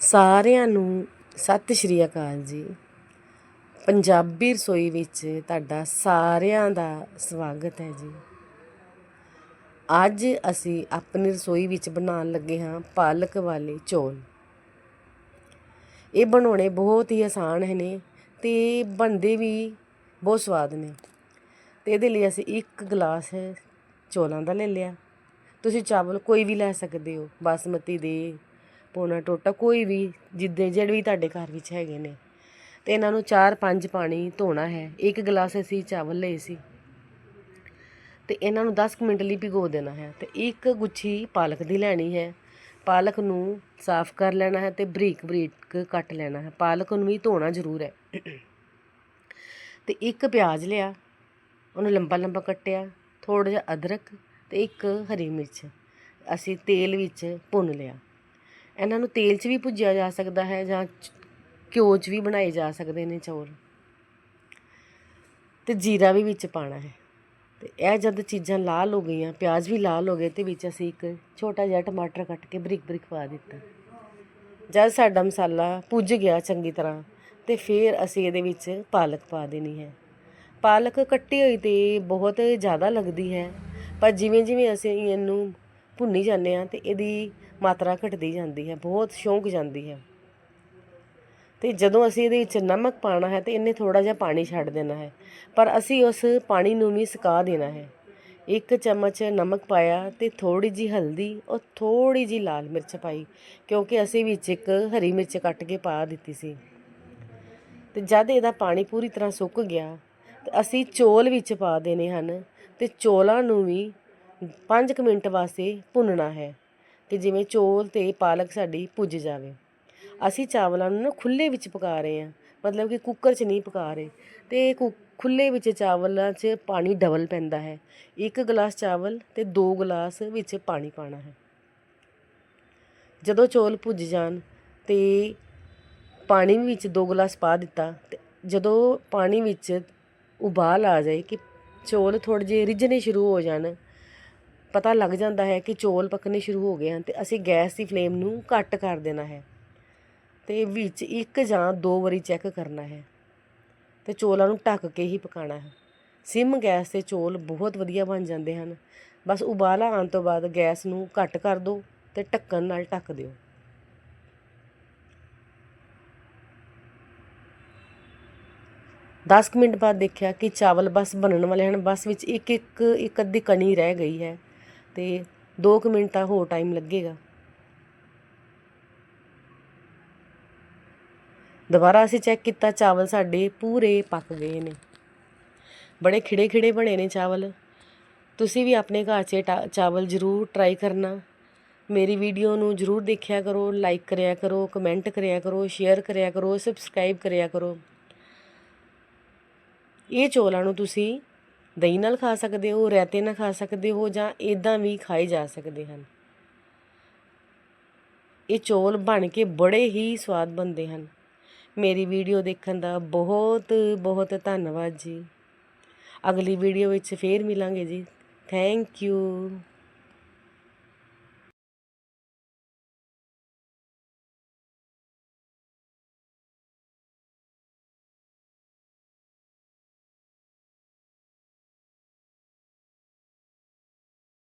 ਸਾਰਿਆਂ ਨੂੰ ਸਤਿ ਸ਼੍ਰੀ ਅਕਾਲ ਜੀ। ਪੰਜਾਬੀ ਰਸੋਈ ਵਿੱਚ ਤੁਹਾਡਾ ਸਾਰਿਆਂ ਦਾ ਸਵਾਗਤ ਹੈ ਜੀ। ਅੱਜ ਅਸੀਂ ਆਪਣੀ ਰਸੋਈ ਵਿੱਚ ਬਣਾਉਣ ਲੱਗੇ ਹਾਂ ਪਾਲਕ ਵਾਲੇ ਚੌਲ। ਇਹ ਬਣਾਉਣੇ ਬਹੁਤ ਹੀ ਆਸਾਨ ਨੇ ਤੇ ਬਣਦੇ ਵੀ ਬਹੁਤ ਸਵਾਦ ਨੇ। ਤੇ ਇਹਦੇ ਲਈ ਅਸੀਂ ਇੱਕ ਗਲਾਸ ਚੌਲਾਂ ਦਾ ਲੈ ਲਿਆ। ਤੁਸੀਂ ਚਾਵਲ ਕੋਈ ਵੀ ਲੈ ਸਕਦੇ ਹੋ, ਬਾਸਮਤੀ ਦੇ ਪੋਣਾ ਟੋਟਾ, ਕੋਈ ਵੀ ਜਿੱਦੇ ਜਿਹੜੇ ਵੀ ਤੁਹਾਡੇ ਘਰ ਵਿੱਚ ਹੈਗੇ ਨੇ। ਤੇ ਇਹਨਾਂ ਨੂੰ 4-5 ਪਾਣੀ ਧੋਣਾ ਹੈ, ਇੱਕ ਗਲਾਸ ਅਸੀਂ ਚਾਵਲ ਲਏ ਸੀ। ਤੇ ਇਹਨਾਂ ਨੂੰ 10 ਕੁ ਮਿੰਟ ਲਈ ਭਿਗੋ ਦੇਣਾ ਹੈ ਤੇ ਇੱਕ ਗੁੱਛੀ ਪਾਲਕ ਦੀ ਲੈਣੀ ਹੈ। ਪਾਲਕ ਨੂੰ ਸਾਫ਼ ਕਰ ਲੈਣਾ ਹੈ ਤੇ ਬਰੀਕ ਬਰੀਕ ਕੱਟ ਲੈਣਾ ਹੈ। ਪਾਲਕ ਨੂੰ ਵੀ ਧੋਣਾ ਜ਼ਰੂਰ ਹੈ। ਤੇ ਇੱਕ ਪਿਆਜ਼ ਲਿਆ, ਉਹਨੂੰ ਲੰਬਾ ਲੰਬਾ ਕੱਟਿਆ ਥੋੜਾ ਜਿਹਾ ਅਦਰਕ ਤੇ ਇੱਕ ਹਰੀ ਮਿਰਚ। ਅਸੀਂ ਤੇਲ ਵਿੱਚ ਭੁੰਨ ਲਿਆ। ਇਹਨਾਂ ਨੂੰ ਤੇਲ 'ਚ ਵੀ ਭੁੱਜਿਆ ਜਾ ਸਕਦਾ ਹੈ ਜਾਂ ਘਿਓ 'ਚ ਵੀ ਬਣਾਏ ਜਾ ਸਕਦੇ ਨੇ ਚੌਲ। ਤੇ ਜੀਰਾ ਵੀ ਵਿੱਚ ਪਾਣਾ ਹੈ। ਤੇ ਇਹ ਜਦ ਚੀਜ਼ਾਂ ਲਾਲ ਹੋ ਗਈਆਂ, ਪਿਆਜ਼ ਵੀ ਲਾਲ ਹੋ ਗਏ, ਤੇ ਵਿੱਚ ਅਸੀਂ ਇੱਕ ਛੋਟਾ ਜਿਹਾ ਟਮਾਟਰ ਕੱਟ ਕੇ ਬਰੀਕ ਬਰੀਕ ਪਾ ਦਿੱਤਾ। ਜਦ ਸਾਡਾ ਮਸਾਲਾ ਭੁੱਜ ਗਿਆ ਚੰਗੀ ਤਰ੍ਹਾਂ, ਤੇ ਫਿਰ ਅਸੀਂ ਇਹਦੇ ਵਿੱਚ ਪਾਲਕ ਪਾ ਦੇਣੀ ਹੈ। ਪਾਲਕ ਕੱਟੀ ਹੋਈ ਤੇ ਬਹੁਤ ਜ਼ਿਆਦਾ ਲੱਗਦੀ ਹੈ, ਪਰ ਜਿਵੇਂ ਜਿਵੇਂ ਅਸੀਂ ਇਹਨੂੰ ਭੁੰਨੀ ਜਾਂਦੇ ਹਾਂ ਤੇ ਇਹਦੀ ਮਾਤਰਾ ਘਟਦੀ ਜਾਂਦੀ ਹੈ, ਬਹੁਤ ਸ਼ੌਂਕ ਜਾਂਦੀ ਹੈ। ਤੇ ਜਦੋਂ ਅਸੀਂ ਇਹਦੇ ਵਿੱਚ ਨਮਕ ਪਾਣਾ ਹੈ, ਤੇ ਇਹਨੇ ਥੋੜਾ ਜਿਹਾ ਪਾਣੀ ਛੱਡ ਦੇਣਾ ਹੈ। ਪਰ ਅਸੀਂ ਉਸ ਪਾਣੀ ਨੂੰ ਵੀ ਸੁਕਾ ਦੇਣਾ ਹੈ। ਇੱਕ ਚਮਚ ਨਮਕ ਪਾਇਆ ਤੇ ਥੋੜੀ ਜੀ ਹਲਦੀ ਔਰ ਥੋੜੀ ਜੀ ਲਾਲ ਮਿਰਚ ਪਾਈ, ਕਿਉਂਕਿ ਅਸੀਂ ਵਿੱਚ ਇੱਕ ਹਰੀ ਮਿਰਚ ਕੱਟ ਕੇ ਪਾ ਦਿੱਤੀ ਸੀ। ਤੇ ਜਦ ਇਹਦਾ ਪਾਣੀ ਪੂਰੀ ਤਰ੍ਹਾਂ ਸੁੱਕ ਗਿਆ, ਤੇ ਅਸੀਂ ਚੋਲ ਵਿੱਚ ਪਾ ਦੇਣੇ ਹਨ ਤੇ ਚੋਲਾਂ ਨੂੰ ਵੀ 5 ਮਿੰਟ ਵਾਸਤੇ ਭੁੰਨਣਾ ਹੈ। ਕਿ ਜਿਵੇਂ ਚੌਲ ਤੇ ਪਾਲਕ ਸਾਡੀ ਭੁੱਜ ਜਾਵੇ। ਅਸੀਂ ਚਾਵਲਾਂ ਨੂੰ ਨਾ ਖੁੱਲੇ ਵਿੱਚ ਪਕਾ ਰਹੇ ਹਾਂ। ਮਤਲਬ ਕਿ ਕੁੱਕਰ 'ਚ ਨਹੀਂ ਪਕਾ ਰਹੇ। ਤੇ ਕੁ- ਖੁੱਲੇ ਵਿੱਚ ਚਾਵਲਾਂ 'ਚ ਪਾਣੀ ਡਬਲ ਪੈਂਦਾ ਹੈ। ਇੱਕ ਗਲਾਸ ਚਾਵਲ ਤੇ ਦੋ ਗਲਾਸ ਵਿੱਚ ਪਾਣੀ ਪਾਣਾ ਹੈ। ਜਦੋਂ ਚੌਲ ਭੁੱਜ ਜਾਣ ਤੇ ਪਾਣੀ ਵਿੱਚ ਦੋ ਗਲਾਸ ਪਾ ਦਿੱਤਾ ਤੇ ਜਦੋਂ ਪਾਣੀ ਵਿੱਚ ਉਬਾਲ ਆ ਜਾਏ ਕਿ ਚੌਲ ਥੋੜ੍ਹੇ ਜਿਹੇ ਰਿੱਝਣੇ ਸ਼ੁਰੂ ਹੋ ਜਾਣ ਪਤਾ ਲੱਗ ਜਾਂਦਾ ਹੈ ਕਿ ਚੌਲ ਪੱਕਣੇ ਸ਼ੁਰੂ ਹੋ ਗਏ ਹਨ ਤੇ ਅਸੀਂ ਗੈਸ ਦੀ ਫਲੇਮ ਨੂੰ ਘੱਟ ਕਰ ਦੇਣਾ ਹੈ। ਤੇ ਵਿੱਚ ਇੱਕ ਜਾਂ ਦੋ ਵਾਰੀ ਚੈੱਕ ਕਰਨਾ ਹੈ ਤੇ ਚੌਲਾਂ ਨੂੰ ਢੱਕ ਕੇ ਹੀ ਪਕਾਉਣਾ ਹੈ। ਸਿਮ ਗੈਸ ਤੇ ਚੌਲ ਬਹੁਤ ਵਧੀਆ ਬਣ ਜਾਂਦੇ ਹਨ। ਬਸ ਉਬਾਲਾ ਆਉਣ ਤੋਂ ਬਾਅਦ ਗੈਸ ਨੂੰ ਘੱਟ ਕਰ ਦਿਓ ਤੇ ਢੱਕਣ ਨਾਲ ਢੱਕ ਦਿਓ। ਦਸ ਕੁ ਮਿੰਟ ਬਾਅਦ ਦੇਖਿਆ ਕਿ ਚਾਵਲ ਬਸ ਬਣਨ ਵਾਲੇ ਹਨ। ਬਸ ਵਿੱਚ ਇੱਕ ਇੱਕ ਇੱਕ ਅੱਧੀ ਕਣੀ ਰਹਿ ਗਈ ਹੈ। ਤੇ 2 ਕੁ ਮਿੰਟ ਦਾ ਹੋਰ ਟਾਈਮ ਲੱਗੇਗਾ। ਦੁਬਾਰਾ ਅਸੀਂ ਚੈੱਕ ਕੀਤਾ, ਚਾਵਲ ਸਾਡੇ ਪੂਰੇ ਪੱਕ ਗਏ ਨੇ। ਬੜੇ ਖਿੜੇ ਖਿੜੇ ਬਣੇ ਨੇ ਚਾਵਲ। ਤੁਸੀਂ ਵੀ ਆਪਣੇ ਘਰ 'ਚ ਟਾ- ਚਾਵਲ ਜ਼ਰੂਰ ਟਰਾਈ ਕਰਨਾ। ਮੇਰੀ ਵੀਡੀਓ ਨੂੰ ਜ਼ਰੂਰ ਦੇਖਿਆ ਕਰੋ ਲਾਈਕ ਕਰਿਆ ਕਰੋ ਕਮੈਂਟ ਕਰਿਆ ਕਰੋ ਸ਼ੇਅਰ ਕਰਿਆ ਕਰੋ ਸਬਸਕ੍ਰਾਈਬ ਕਰਿਆ ਕਰੋ। ਇਹ ਚੌਲਾਂ ਨੂੰ ਤੁਸੀਂ ਦਹੀਂ ਨਾਲ ਖਾ ਸਕਦੇ ਹੋ ਰਾਇਤੇ ਨਾਲ ਖਾ ਸਕਦੇ ਹੋ ਜਾਂ ਇਦਾਂ ਵੀ ਖਾਏ ਜਾ ਸਕਦੇ ਹਨ। ਇਹ ਚੌਲ ਬਣ ਕੇ ਬੜੇ ਹੀ ਸਵਾਦ ਬਣਦੇ ਹਨ। ਮੇਰੀ ਵੀਡੀਓ ਦੇਖਣ ਦਾ ਬਹੁਤ ਬਹੁਤ ਧੰਨਵਾਦ ਜੀ। ਅਗਲੀ ਵੀਡੀਓ ਵਿੱਚ ਫੇਰ ਮਿਲਾਂਗੇ ਜੀ। Thank you